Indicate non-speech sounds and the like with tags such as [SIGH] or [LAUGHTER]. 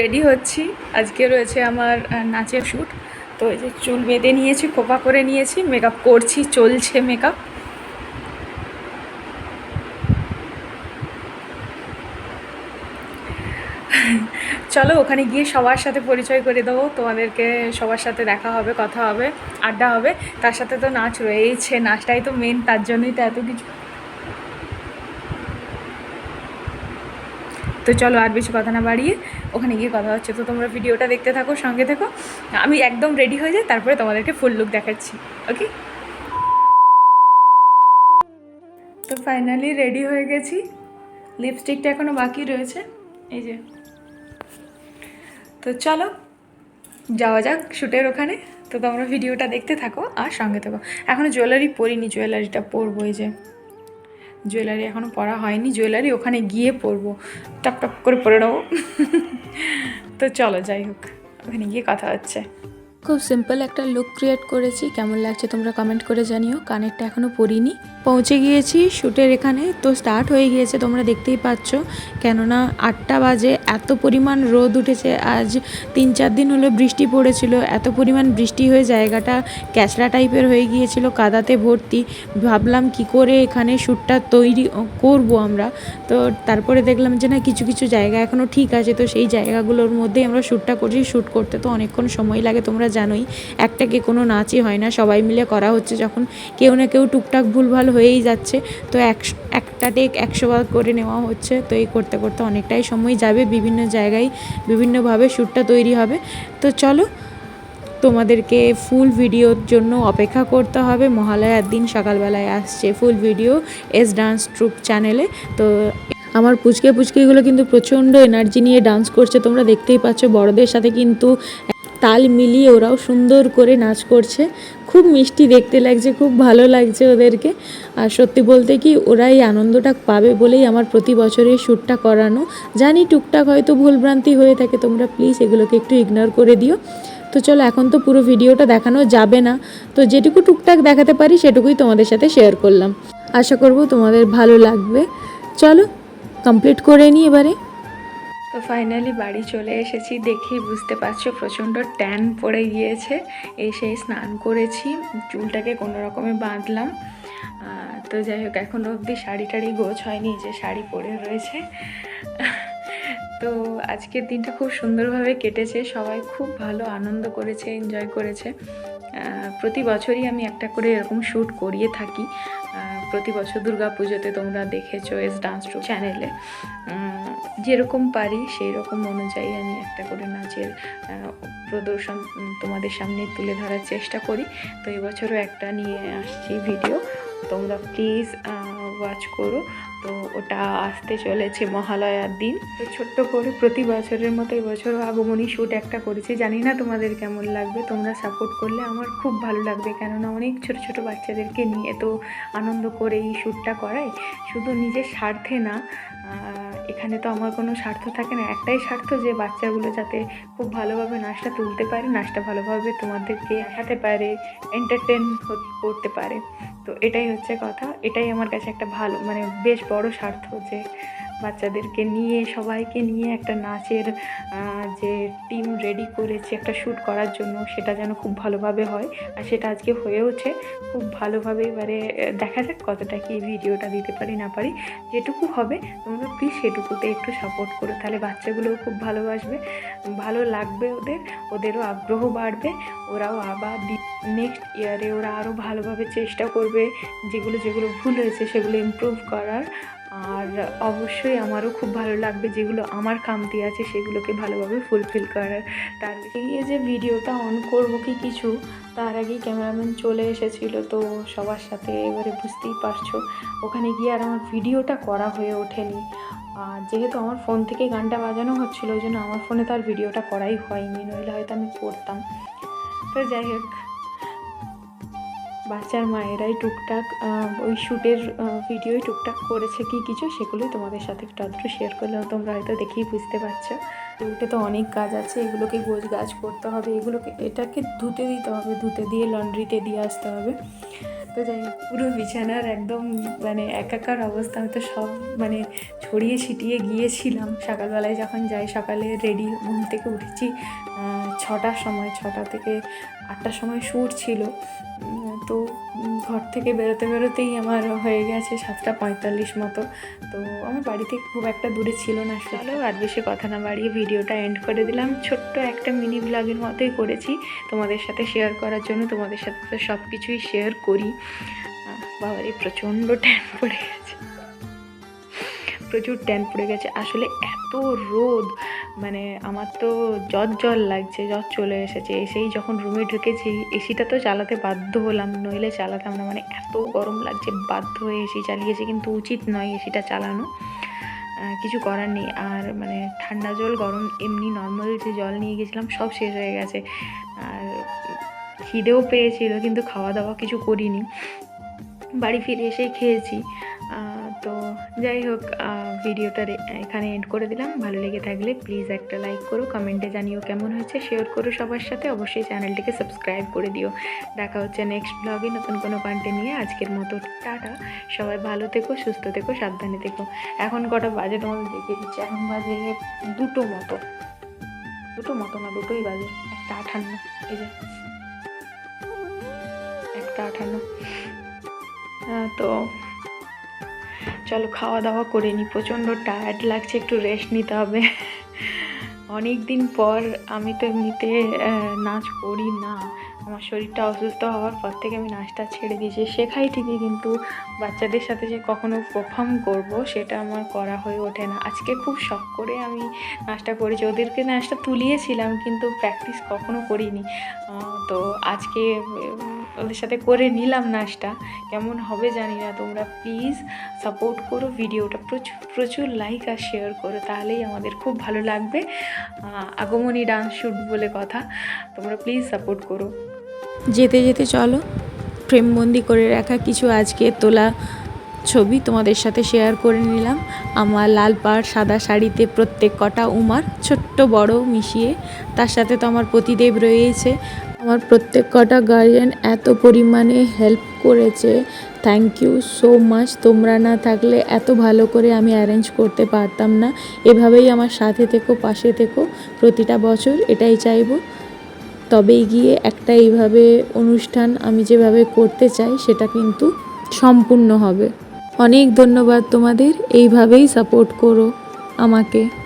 Ready হচ্ছি। আজকে রয়েছে আমার নাচের শ্যুট তো এই যে চুল বেঁধে নিয়েছি, খোপা করে নিয়েছি মেকআপ করছি, চলছে মেকআপ চলো ওখানে গিয়ে সবার সাথে পরিচয় করে দেবো, তোমাদেরকে সবার সাথে দেখা হবে, কথা হবে, আড্ডা হবে। তার সাথে তো নাচ রয়েইছে, নাচটাই তো মেন তার জন্যই তো এত কিছু। তো চলো আর বেশি কথা না বাড়িয়ে ওখানে গিয়ে কথা হচ্ছে। তো তোমরা ভিডিওটা দেখতে থাকো, সঙ্গে থেকো। আমি একদম রেডি হয়ে যাই, তারপরে তোমাদেরকে ফুল লুক দেখাচ্ছি ওকে তো ফাইনালি রেডি হয়ে গেছি। লিপস্টিকটা এখনও বাকি রয়েছে, এই যে। তো চলো, যাওয়া যাক শ্যুটের ওখানে। তো তোমরা ভিডিওটা দেখতে থাকো আর সঙ্গে থাকো। এখনও জুয়েলারি পরিনি জুয়েলারিটা পরবো, এই যে। জুয়েলারি এখনও পরা হয়নি, জুয়েলারি ওখানে গিয়ে পরবো। টপ টপ করে পরে নেব। [LAUGHS] তো চলো যাই হোক, ওখানে গিয়ে কথা হচ্ছে। খুব সিম্পল একটা লুক ক্রিয়েট করেছি। কেমন লাগছে তোমরা কমেন্ট করে জানিও। কানেরটা এখনও পরিনি। পৌঁছে গিয়েছি শ্যুটের এখানে। তো স্টার্ট হয়ে গিয়েছে, তোমরা দেখতেই পাচ্ছ। কেননা আটটা বাজে, এত পরিমাণ রোদ উঠেছে। আজ তিন চার দিন হলো বৃষ্টি পড়েছিল। এত পরিমাণ বৃষ্টি হয়ে জায়গাটা ক্যাচড়া টাইপের হয়ে গিয়েছিল, কাদাতে ভর্তি। ভাবলাম কি করে এখানে শ্যুটটা তৈরি করব আমরা। তো তারপরে দেখলাম যে না, কিছু কিছু জায়গা এখনও ঠিক আছে। তো সেই জায়গাগুলোর মধ্যেই আমরা শ্যুটটা করছি। শ্যুট করতে তো অনেকক্ষণ সময় লাগে তোমরা জানোই, একটাকে কোনো নাচই হয় না, সবাই মিলে করা হচ্ছে যখন কেউ না কেউ টুকটাক ভুলভাল হয়েই যাচ্ছে, তো একশো একটা টেক একশো বার করে নেওয়া হচ্ছে, তো এই করতে করতে অনেকটাই সময় যাবে, বিভিন্ন জায়গায় বিভিন্নভাবে শ্যুটটা তৈরি হবে। তো চলো, তোমাদেরকে ফুল ভিডিওর জন্য অপেক্ষা করতে হবে মহালয়ার দিন সকালবেলায় আসছে full video S dance troupe চ্যানেলে তো আমার পুচকে পুচকেগুলো কিন্তু প্রচণ্ড এনার্জি নিয়ে ডান্স করছে, তোমরা দেখতেই পাচ্ছ, বড়দের সাথে কিন্তু তাল মিলিয়ে ওরাও সুন্দর করে নাচ করছে। খুব মিষ্টি দেখতে লাগছে, খুব ভালো লাগছে ওদেরকে। আর সত্যি বলতে কি ওরা এই আনন্দটা পাবে বলেই আমার প্রতি বছরের শ্যুটটা করানো। জানি টুকটাক হয়তো ভুলভ্রান্তি হয়ে থাকে, তোমরা প্লিজ এগুলোকে একটু ইগনোর করে দিও। তো চলো, এখন তো পুরো ভিডিওটা দেখানো যাবে না। তো যেটুকু টুকটাক দেখাতে পারি, সেটুকুই তোমাদের সাথে শেয়ার করলাম। আশা করব তোমাদের ভালো লাগবে। চলো কমপ্লিট করে নিই এবারে। তো ফাইনালি বাড়ি চলে এসেছি, দেখেই বুঝতে পারছ প্রচণ্ড ট্যান পড়ে গিয়েছে। এসে স্নান করেছি, চুলটাকে কোনো রকমে বাঁধলাম। তো যাই হোক এখনও অবধি শাড়ি টাড়ি গোছ হয়নি যে শাড়ি পরে রয়েছে। তো আজকের দিনটা খুব সুন্দরভাবে কেটেছে, সবাই খুব ভালো আনন্দ করেছে এনজয় করেছে। প্রতি বছরই আমি একটা করে এরকম শ্যুট করিয়ে থাকি। প্রতি বছর দুর্গা পুজোতে তোমরা দেখেছ এস ডান্স টু চ্যানেলে। যেরকম পারি সেই রকম অনুযায়ী আমি একটা করে নাচের প্রদর্শন তোমাদের সামনে তুলে ধরার চেষ্টা করি। তো এবছরও একটা নিয়ে আসছি ভিডিও। তোমরা প্লিজ ওয়াচ করো। তো ওটা আসতে চলেছে মহালয়ার দিন। তো ছোট্ট করে প্রতি বছরের মতো এবছরও আগমনী শ্যুট একটা করেছি। জানি না তোমাদের কেমন লাগবে, তোমরা সাপোর্ট করলে আমার খুব ভালো লাগবে। কেননা অনেক ছোট ছোট বাচ্চাদেরকে নিয়ে তো আনন্দ করে এই শ্যুটটা করাই শুধু নিজের স্বার্থে না এখানে তো আমার কোনো স্বার্থ থাকে না। একটাই স্বার্থ যে বাচ্চাগুলো যাতে খুব ভালোভাবে নাচটা তুলতে পারে, নাচটা ভালোভাবে তোমাদেরকে দেখাতে পারে এন্টারটেন করতে পারে। তো এটাই হচ্ছে কথা। এটাই আমার কাছে একটা ভালো মানে বেশ বড় স্বার্থ যে বাচ্চাদেরকে নিয়ে, সবাইকে নিয়ে একটা নাচের যে টিম রেডি করেছে, একটা শ্যুট করার জন্য, সেটা যেন খুব ভালোভাবে হয়। আর সেটা আজকে হয়েওছে খুব ভালোভাবে এবারে দেখা যাক কতটা কি ভিডিওটা দিতে পারি, না পারি। যেটুকু হবে, তোমরা প্লিজ সেটুকুতে একটু সাপোর্ট করো। তাহলে বাচ্চাগুলোও খুব ভালোবাসবে। ভালো লাগবে ওদের, ওদেরও আগ্রহ বাড়বে। ওরাও আবার নেক্সট ইয়ারে ওরা আরও ভালোভাবে চেষ্টা করবে। যেগুলো যেগুলো ভুল হয়েছে, সেগুলো ইমপ্রুভ করার। আর অবশ্যই আমারও খুব ভালো লাগবে যেগুলো আমার কামতি আছে সেগুলোকে ভালোভাবে ফুলফিল করার। তার গিয়ে যে ভিডিওটা অন করব কি কিছু, তার আগেই ক্যামেরাম্যান চলে এসেছিল, তো সবার সাথে এবারে বুঝতেই পারছ। ওখানে গিয়ে আর আমার ভিডিওটা করা হয়ে ওঠেনি। আর যেহেতু আমার ফোন থেকেই গানটা বাজানো হচ্ছিল, ওই জন্য আমার ফোনে তার ভিডিওটা করাই হয়নি, নইলে হয়তো আমি করতাম। তো যাই হোক বাচ্চার মায়েরাই টুকটাক ওই শ্যুটের ভিডিওই টুকটাক করেছে কি কিছু সেগুলোই তোমাদের সাথে একটু আধটু শেয়ার করলেও তোমরা হয়তো দেখেই বুঝতে পারছ। উঠে তো অনেক কাজ আছে, এগুলোকে গোছ গাছ করতে হবে, এগুলোকে, এটাকে ধুতে দিতে হবে, ধুতে দিয়ে লন্ড্রিতে দিয়ে আসতে হবে। তো যাই পুরো বিছানার একদম মানে একাকার অবস্থা আমি তো সব মানে ছড়িয়ে ছিটিয়ে গিয়েছিলাম। সকালবেলায় যখন যাই, সকালে রেডি ঘুম থেকে উঠেছি ছটার সময়, ছটা থেকে আটটার সময় শ্যুট ছিল। তো ঘর থেকে বেরোতে বেরোতেই আমার হয়ে গেছে সাতটা পঁয়তাল্লিশ মতো। তো আমার বাড়ি থেকে খুব একটা দূরে ছিল না চলো আর বেশি কথা না বাড়িয়ে ভিডিওটা এন্ড করে দিলাম। ছোট্ট একটা মিনি ব্লগের মতোই করেছি। তোমাদের সাথে শেয়ার করার জন্য তোমাদের সাথে তো সব কিছুই শেয়ার করি বাবারে, প্রচণ্ড ট্যান পড়ে গেছে। প্রচুর ট্যান পড়ে গেছে। আসলে এত রোদ। মানে আমার তো জ্বর জ্বর লাগছে, জ্বর চলে এসেছে। এসেই যখন রুমে ঢুকেছি, এসিটা তো চালাতে বাধ্য হলাম, নইলে চালাতাম না। মানে এত গরম লাগছে, বাধ্য হয়ে এসি চালিয়েছি, কিন্তু উচিত নয় এসিটা চালানো। কিছু করার নেই। আর মানে ঠান্ডা জল, গরম, এমনি নর্মাল যে জল নিয়ে গেছিলাম, সব শেষ হয়ে গেছে। আর খিদেও পেয়েছিল, কিন্তু খাওয়া দাওয়া কিছু করিনি। বাড়ি ফিরে এসেই খেয়েছি। তো যাই হোক ভিডিওটা এখানে এন্ড করে দিলাম। ভালো লেগে থাকলে প্লিজ একটা লাইক করো কমেন্টে জানিও কেমন হয়েছে শেয়ার করো সবার সাথে। অবশ্যই চ্যানেলটিকে সাবস্ক্রাইব করে দিও। দেখা হচ্ছে নেক্সট ব্লগে নতুন কোনো কন্টেন্ট নিয়ে। আজকের মতো টাটা। সবাই ভালো থেকো, সুস্থ থেকো, সাবধানে থেকো। এখন কটা বাজে তোমাদের দেখিয়ে দিচ্ছি। এখন বাজে দুটো মতো। দুটো মতো না, দুটোই বাজে। একটা আঠান্ন। এই যে একটা আঠান্ন। তো চলো খাওয়া দাওয়া করে নিই প্রচণ্ড টায়ার্ড লাগছে, একটু রেস্ট নিতে হবে। অনেক দিন পর আমি তো এমনিতে নাচ করি না। আমার শরীরটা অসুস্থ হওয়ার পর থেকে আমি নাচটা ছেড়ে দিয়েছি। শেখাই ঠিকই, কিন্তু বাচ্চাদের সাথে যে কখনো পারফর্ম করব, সেটা আমার করা হয়ে ওঠে না। আজকে খুব শখ করে আমি নাচটা করেছি। ওদেরকে নাচটা তুলিয়েছিলাম, কিন্তু প্র্যাকটিস কখনো করিনি। তো আজকে ওদের সাথে করে নিলাম নাচটা। কেমন হবে জানি না, তোমরা প্লিজ সাপোর্ট করো ভিডিওটা। প্রচুর প্রচুর লাইক আর শেয়ার করো, তাহলেই আমাদের খুব ভালো লাগবে। আগমনী ডান্স শ্যুট বলে কথা, তোমরা প্লিজ সাপোর্ট করো। যেতে যেতে চলো প্রেমবন্দি করে রাখা কিছু আজকে তোলা ছবি তোমাদের সাথে শেয়ার করে নিলাম। আমার লাল পাড়, সাদা শাড়িতে প্রত্যেক কটা উমার ছোট্ট বড় মিশিয়ে, তার সাথে তো আমার প্রতিদেব রয়েছে। আমার প্রত্যেক কটা গার্জেন এত পরিমাণে হেল্প করেছে। থ্যাংক ইউ সো মাচ তোমরা না থাকলে এত ভালো করে আমি অ্যারেঞ্জ করতে পারতাম না। এভাবেই আমার সাথে থেকো, পাশে থেকো, প্রতিটা বছর এটাই চাইব। তবেই গিয়ে একটা এইভাবে অনুষ্ঠান আমি যেভাবে করতে চাই, সেটা কিন্তু সম্পূর্ণ হবে। অনেক ধন্যবাদ তোমাদের। এইভাবেই সাপোর্ট করো আমাকে।